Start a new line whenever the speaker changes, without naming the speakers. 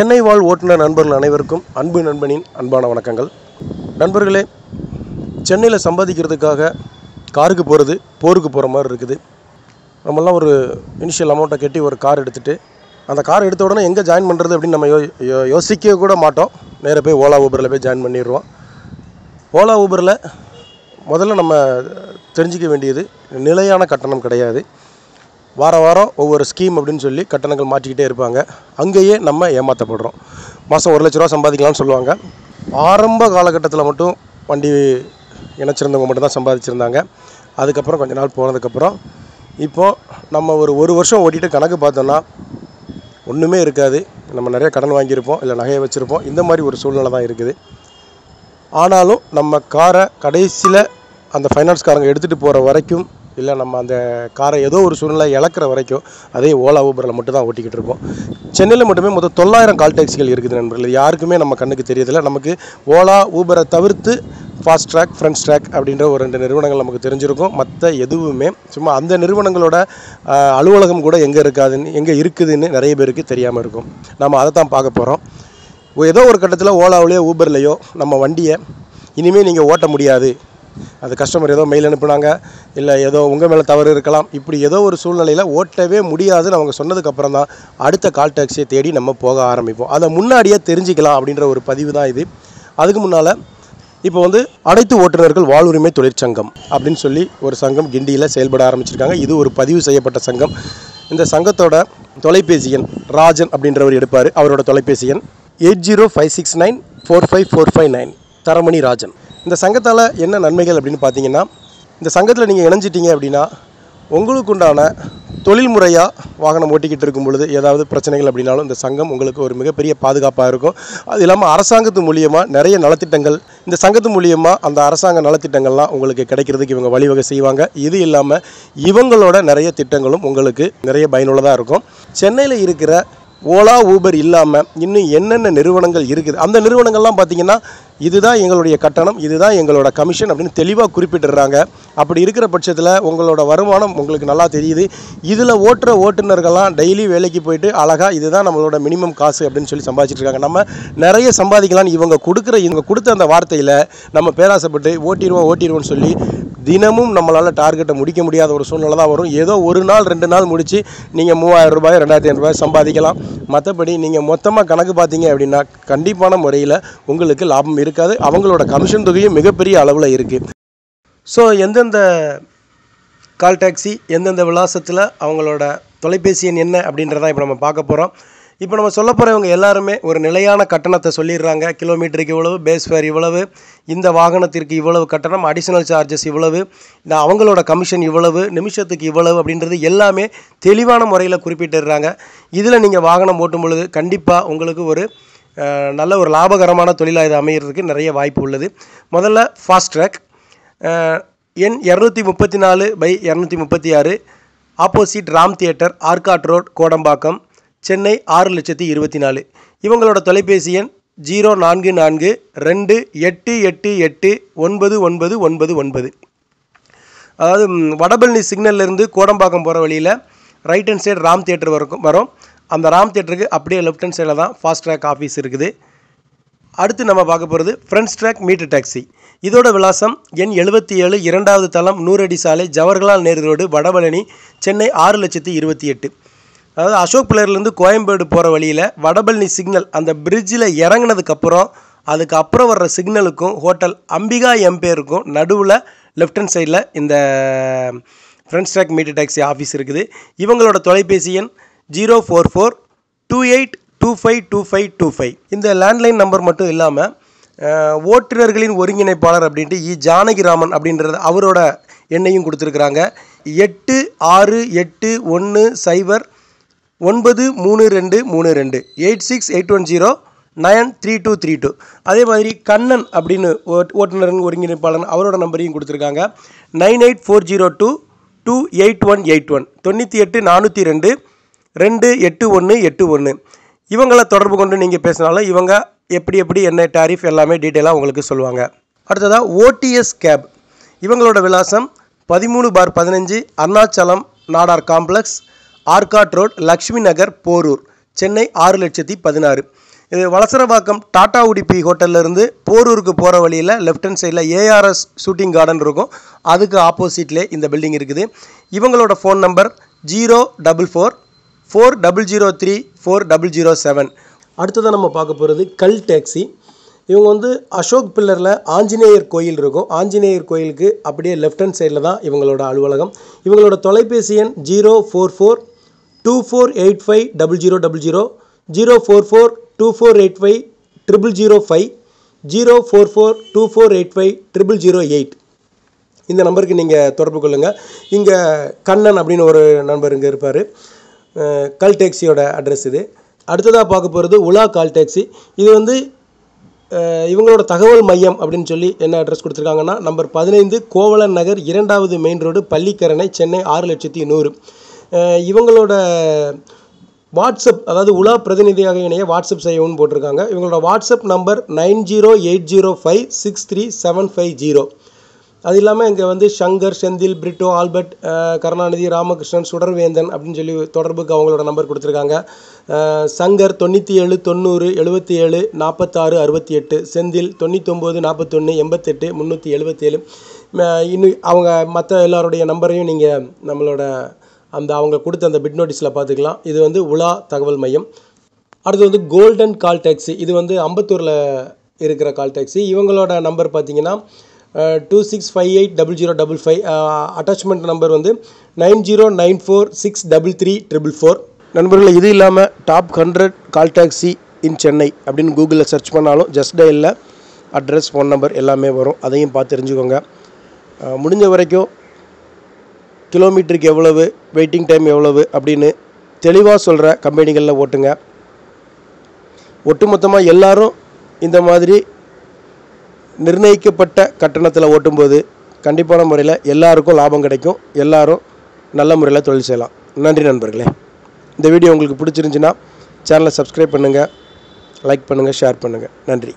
சென்னை வாழ் ஓட்டுநர் நண்பர்கள் அனைவருக்கும் அன்பு நண்பனின் அன்பான வணக்கங்கள். நண்பர்களே சென்னையில் சம்பாதிக்கிறதுக்காக காருக்கு போகிறது போருக்கு போகிற மாதிரி இருக்குது. நம்மலாம் ஒரு இனிஷியல் அமௌண்ட்டை கட்டி ஒரு கார் எடுத்துகிட்டு அந்த கார் எடுத்த உடனே எங்கே ஜாயின் பண்ணுறது அப்படின்னு நம்ம யோ யோ- யோசிக்க கூட மாட்டோம். நேராக போய் ஓலா ஊபரில் போய் ஜாயின் பண்ணிடுவோம். ஓலா ஊபரில் முதல்ல நம்ம தெரிஞ்சிக்க வேண்டியது நிலையான கட்டணம் கிடையாது. வார வாரம் ஒவ்வொரு ஸ்கீம் அப்படின்னு சொல்லி கட்டணங்கள் மாற்றிக்கிட்டே இருப்பாங்க. அங்கேயே நம்ம ஏமாற்றப்படுறோம் மாதம் ஒரு லட்ச ரூபா சம்பாதிக்கலாம்னு சொல்லுவாங்க. ஆரம்ப காலகட்டத்தில் மட்டும் வண்டி இணைச்சிருந்தவங்க மட்டும் தான் சம்பாதிச்சிருந்தாங்க. அதுக்கப்புறம் கொஞ்ச நாள் போனதுக்கப்புறம் இப்போது நம்ம ஒரு ஒரு வருஷம் ஓட்டிட்டு கணக்கு பார்த்தோன்னா ஒன்றுமே இருக்காது. நம்ம நிறைய கடன் வாங்கியிருப்போம் இல்லை நகையை வச்சுருப்போம். இந்த மாதிரி ஒரு சூழ்நிலை தான் இருக்குது. ஆனாலும் நம்ம காரை கடைசியில் அந்த ஃபைனான்ஸ்காரங்க எடுத்துகிட்டு போகிற வரைக்கும் இல்லை நம்ம அந்த காரை ஏதோ ஒரு சூழ்நிலை இழக்கிற வரைக்கும் அதே ஓலா ஊபரில் மட்டும் தான் ஓட்டிக்கிட்டு இருப்போம். சென்னையில் மட்டுமே மொத்தம் தொள்ளாயிரம் கால் டாக்ஸிகள் இருக்குது நண்பர்கள். யாருக்குமே நம்ம கண்ணுக்கு தெரியதில்லை நமக்கு ஓலா ஊபரை தவிர்த்து ஃபாஸ்ட் ட்ராக் ஃப்ரெண்ட்ஸ் ட்ராக் அப்படின்ற ஒரு ரெண்டு நிறுவனங்கள் நமக்கு தெரிஞ்சிருக்கும். மற்ற எதுவுமே சும்மா அந்த நிறுவனங்களோட அலுவலகம் கூட எங்கே இருக்காதுன்னு எங்கே இருக்குதுன்னு நிறைய பேருக்கு தெரியாமல் இருக்கும். நம்ம அதை தான் பார்க்க போகிறோம் ஏதோ ஒரு கட்டத்தில் ஓலாவிலையோ ஊபர்லேயோ நம்ம வண்டியை இனிமேல் நீங்கள் ஓட்ட முடியாது. அது கஸ்டமர் ஏதோ மெயில் அனுப்புனாங்க இல்லை ஏதோ உங்கள் மேலே தவறு இருக்கலாம் இப்படி ஏதோ ஒரு சூழ்நிலையில் ஓட்டவே முடியாதுன்னு அவங்க சொன்னதுக்கப்புறம் தான் அடுத்த கால் டாக்ஸியை தேடி நம்ம போக ஆரம்பிப்போம். அதை முன்னாடியே தெரிஞ்சுக்கலாம் அப்படின்ற ஒரு பதிவு தான் இது. அதுக்கு முன்னால் இப்போ வந்து அனைத்து ஓட்டுநர்கள் வாழ்வுரிமை தொழிற்சங்கம் அப்படின்னு சொல்லி ஒரு சங்கம் கிண்டியில் செயல்பட ஆரம்பிச்சிருக்காங்க. இது ஒரு பதிவு செய்யப்பட்ட சங்கம். இந்த சங்கத்தோட தொலைபேசி எண் ராஜன் அப்படின்றவர் எடுப்பார். அவரோட தொலைபேசி எண் eight zero five six nine four five four five nine. Taramani Rajan. இந்த சங்கத்தால் என்ன நன்மைகள் அப்படின்னு பார்த்தீங்கன்னா இந்த சங்கத்தில் நீங்கள் இணைஞ்சிட்டீங்க அப்படின்னா உங்களுக்கு உண்டான தொழில் முறையாக வாகனம் ஓட்டிக்கிட்டு இருக்கும் பொழுது ஏதாவது பிரச்சனைகள் அப்படின்னாலும் இந்த சங்கம் உங்களுக்கு ஒரு மிகப்பெரிய பாதுகாப்பாக இருக்கும். அது இல்லாமல் அரசாங்கத்து மூலியமாக நிறைய நலத்திட்டங்கள் இந்த சங்கத்து மூலியமாக அந்த அரசாங்க நலத்திட்டங்கள்லாம் உங்களுக்கு கிடைக்கிறதுக்கு இவங்க வழிவகை செய்வாங்க. இது இல்லாமல் இவங்களோட நிறைய திட்டங்களும் உங்களுக்கு நிறைய பயனுள்ளதாக இருக்கும். சென்னையில் இருக்கிற ஓலா ஊபர் இல்லாமல் இன்னும் என்னென்ன நிறுவனங்கள் இருக்குது? அந்த நிறுவனங்கள்லாம் பார்த்தீங்கன்னா இதுதான் எங்களுடைய கட்டணம் இதுதான் எங்களோட கமிஷன் அப்படின்னு தெளிவாக குறிப்பிட்டுறாங்க அப்படி இருக்கிற பட்சத்தில் உங்களோட வருமானம் உங்களுக்கு நல்லா தெரியுது. இதில் ஓட்டுற ஓட்டுநர்கள்லாம் டெய்லி வேலைக்கு போயிட்டு அழகாக இதுதான் நம்மளோட மினிமம் காசு அப்படின்னு சொல்லி சம்பாதிச்சிட்டு இருக்காங்க நம்ம நிறைய சம்பாதிக்கலாம்னு இவங்க கொடுக்குற இவங்க கொடுத்த அந்த வார்த்தையில் நம்ம பேராசைப்பட்டு ஓட்டிடுவோம் ஓட்டிடுவோம்னு சொல்லி தினமும் நம்மளால் டார்கெட்டை முடிக்க முடியாத ஒரு சூழ்நிலை தான் வரும். ஏதோ ஒரு நாள் ரெண்டு நாள் முடித்து நீங்கள் மூவாயிரம் ரூபாய் ரெண்டாயிரத்தி ஐநூறுபாய் சம்பாதிக்கலாம். மற்றபடி நீங்கள் மொத்தமாக கணக்கு பார்த்தீங்க அப்படின்னா கண்டிப்பான முறையில் உங்களுக்கு லாபம் இருக்காது. அவங்களோட கமிஷன் தொகையும் மிகப்பெரிய அளவில் இருக்குது ஸோ எந்தெந்த கால் டாக்ஸி எந்தெந்த விலாசத்தில் அவங்களோட தொலைபேசி எண் என்ன அப்படின்றதான் இப்போ நம்ம பார்க்க போகிறோம் இப்போ நம்ம சொல்ல போகிறவங்க எல்லாருமே ஒரு நிலையான கட்டணத்தை சொல்லிடுறாங்க. கிலோமீட்டருக்கு இவ்வளவு பேஸ் ஃபேர் இவ்வளவு இந்த வாகனத்திற்கு இவ்வளவு கட்டணம் அடிஷனல் சார்ஜஸ் இவ்வளவு இந்த அவங்களோட கமிஷன் இவ்வளவு நிமிஷத்துக்கு இவ்வளவு அப்படின்றது எல்லாமே தெளிவான முறையில் குறிப்பிட்டுடுறாங்க. இதில் நீங்கள் வாகனம் ஓட்டும் பொழுது கண்டிப்பாக உங்களுக்கு ஒரு நல்ல ஒரு லாபகரமான தொழிலாக இது அமைகிறதுக்கு நிறைய வாய்ப்பு உள்ளது. முதல்ல ஃபாஸ்ட் ட்ராக் எண் இரநூத்தி முப்பத்தி நாலு பை இரநூத்தி முப்பத்தி ஆறு opposite Ram theatre Arcot road Kodambakkam. Chennai ஆறு லட்சத்தி இருபத்தி நாலு. இவங்களோட தொலைபேசி எண் ஜீரோ நான்கு நான்கு ரெண்டு எட்டு எட்டு எட்டு ஒன்பது ஒன்பது ஒன்பது ஒன்பது. அதாவது வடபழனி சிக்னல்ல இருந்து கோடம்பாக்கம் போகிற வழியில் right hand side Ram theatre வரைக்கும் வரும். அந்த ராம் தியேட்டருக்கு அப்படியே லெஃப்ட் ஹேண்ட் சைடில் தான் ஃபாஸ்ட் ட்ராக் ஆஃபீஸ் இருக்குது. அடுத்து நம்ம பார்க்க போகிறது ஃப்ரெண்ட்ஸ் ட்ராக் மீட்டர் டாக்ஸி இதோட விலாசம் எண் எழுபத்தி ஏழு இரண்டாவது தளம் நூறடி சாலை ஜவஹர்லால் நேரு ரோடு வடபழனி சென்னை ஆறு லட்சத்தி இருபத்தி எட்டு. அதாவது அசோக் பிளேர்லேருந்து கோயம்பேடு போகிற வழியில் வடபழனி சிக்னல் அந்த பிரிட்ஜில் இறங்குனதுக்கப்புறம் அதுக்கு அப்புறம் வர்ற சிக்னலுக்கும் ஹோட்டல் அம்பிகா எம்பேருக்கும் நடுவில் லெஃப்ட் ஹேண்ட் சைடில் இந்த friends track meter taxi office இருக்குது. இவங்களோட தொலைபேசி எண் zero four four two eight two five two five two five இந்த லேண்ட்லைன் நம்பர் மட்டும் இல்லாமல் ஓட்டுநர்களின் ஒருங்கிணைப்பாளர் அப்படின்ட்டு இ. ஜானகிராமன் அப்படின்றது அவரோட எண்ணையும் கொடுத்துருக்குறாங்க. எட்டு ஆறு எட்டு ஒன்று சைபர் ஒன்பது மூணு ரெண்டு மூணு ரெண்டு. Eight six eight one zero nine three two three two. அதே மாதிரி கண்ணன் அப்படின்னு ஓட் ஒருங்கிணைப்பாளன் அவரோட நம்பரையும் கொடுத்துருக்காங்க. Nine eight four zero two two eight one eight one. தொண்ணூற்றி எட்டு நானூற்றி ரெண்டு ரெண்டு எட்டு ஒன்று எட்டு ஒன்று இவங்கள தொடர்பு கொண்டு நீங்கள் பேசினாலும் இவங்க எப்படி எப்படி என்ன டாரிஃப் எல்லாமே டீட்டெயிலாக உங்களுக்கு சொல்லுவாங்க. அடுத்ததாக ஓடிஎஸ் கேப் இவங்களோட விலாசம் பதிமூணு பார் பதினஞ்சு அருணாச்சலம் நாடார் காம்ப்ளெக்ஸ் ஆர்காட் ரோட் லக்ஷ்மி நகர் போரூர். சென்னை ஆறு லட்சத்தி பதினாறு. இது வலசரவாக்கம் டாடா உடிப்பி ஹோட்டல்ல இருந்து போரூருக்கு போகிற வழியில் லெஃப்ட் ஹேண்ட் சைடில் ஏஆர்எஸ் ஷூட்டிங் கார்டன் இருக்கும். அதுக்கு ஆப்போசிட்லே இந்த பில்டிங் இருக்குது. இவங்களோட phone number zero double four four double zero three four double zero seven அடுத்ததாக நம்ம பார்க்க போகிறது கல் டேக்ஸி இவங்க வந்து அசோக் பில்லரில் ஆஞ்சநேயர் கோயில் இருக்கும். ஆஞ்சநேயர் கோயிலுக்கு அப்படியே லெஃப்ட் ஹேண்ட் சைடில் தான் இவங்களோட அலுவலகம். இவங்களோட தொலைபேசி எண் zero four four two four eight five double zero double zero zero four four two four eight five triple zero five zero four four two four eight five triple zero eight இந்த நம்பருக்கு நீங்கள் தொடர்பு கொள்ளுங்கள் இங்கே கண்ணன் அப்படின்னு ஒரு நண்பர் இங்கே இருப்பார். கால் டேக்ஸியோட அட்ரஸ் இது. அடுத்ததாக பார்க்க போகிறது உலா கால் டேக்ஸி. இது வந்து இவங்களோட தகவல் மையம் அப்படின்னு சொல்லி என்ன அட்ரஸ் கொடுத்துருக்காங்கன்னா நம்பர் பதினைந்து கோவலன் நகர் இரண்டாவது மெயின் ரோடு பள்ளிக்கரணை சென்னை ஆறு லட்சத்தி நூறு. இவங்களோட வாட்ஸ்அப் அதாவது உலா பிரதிநிதியாக இணைய வாட்ஸ்அப் செய்யவும் போட்டிருக்காங்க. இவங்களோட WhatsApp number nine zero eight zero five six three seven five zero. அது இல்லாமல் இங்கே வந்து ஷங்கர் செந்தில் பிரிட்டோ ஆல்பர்ட் கருணாநிதி ராமகிருஷ்ணன் சுடர்வேந்தன் அப்படின்னு சொல்லி தொடர்புக்கு அவங்களோட நம்பர் கொடுத்துருக்காங்க. சங்கர் தொண்ணூற்றி ஏழு தொண்ணூறு எழுபத்தி ஏழு நாற்பத்தாறு அறுபத்தி எட்டு செந்தில் தொண்ணூத்தொம்பது நாற்பத்தொன்று எண்பத்தெட்டு முந்நூற்றி எழுபத்தேழு இன்னும் அவங்க மற்ற எல்லாருடைய நம்பரையும் நீங்கள் நம்மளோட அந்த அவங்க கொடுத்த அந்த பிட் நோட்டீஸில் பார்த்துக்கலாம். இது வந்து உலா தகவல் மையம். அடுத்து வந்து கோல்டன் கால் டாக்ஸி. இது வந்து அம்பத்தூரில் இருக்கிற கால் டாக்ஸி. இவங்களோட நம்பர் பார்த்தீங்கன்னா two six five eight double zero double five attachment number வந்து nine zero nine four six double three triple four நண்பர்களில் இது இல்லாமல் top hundred call taxi in Chennai அப்படின்னு கூகுளில் சர்ச் பண்ணாலும் ஜஸ்ட் டயலில் அட்ரஸ் ஃபோன் நம்பர் எல்லாமே வரும். அதையும் பார்த்து தெரிஞ்சுக்கோங்க. முடிஞ்ச வரைக்கும் கிலோமீட்டருக்கு எவ்வளவு வெயிட்டிங் டைம் எவ்வளவு அப்படின்னு தெளிவாக சொல்கிற கம்பெனிகளில் ஓட்டுங்க. ஒட்டுமொத்தமாக எல்லாரும் இந்த மாதிரி நிர்ணயிக்கப்பட்ட கட்டணத்தில் ஓட்டும்போது கண்டிப்பான முறையில் எல்லாருக்கும் லாபம் கிடைக்கும். எல்லாரும் நல்ல முறையில் தொழில் செய்யலாம். நன்றி நண்பர்களே. இந்த வீடியோ உங்களுக்கு பிடிச்சிருந்துச்சின்னா சேனலை சப்ஸ்கிரைப் பண்ணுங்கள் லைக் பண்ணுங்கள் ஷேர் பண்ணுங்கள் நன்றி.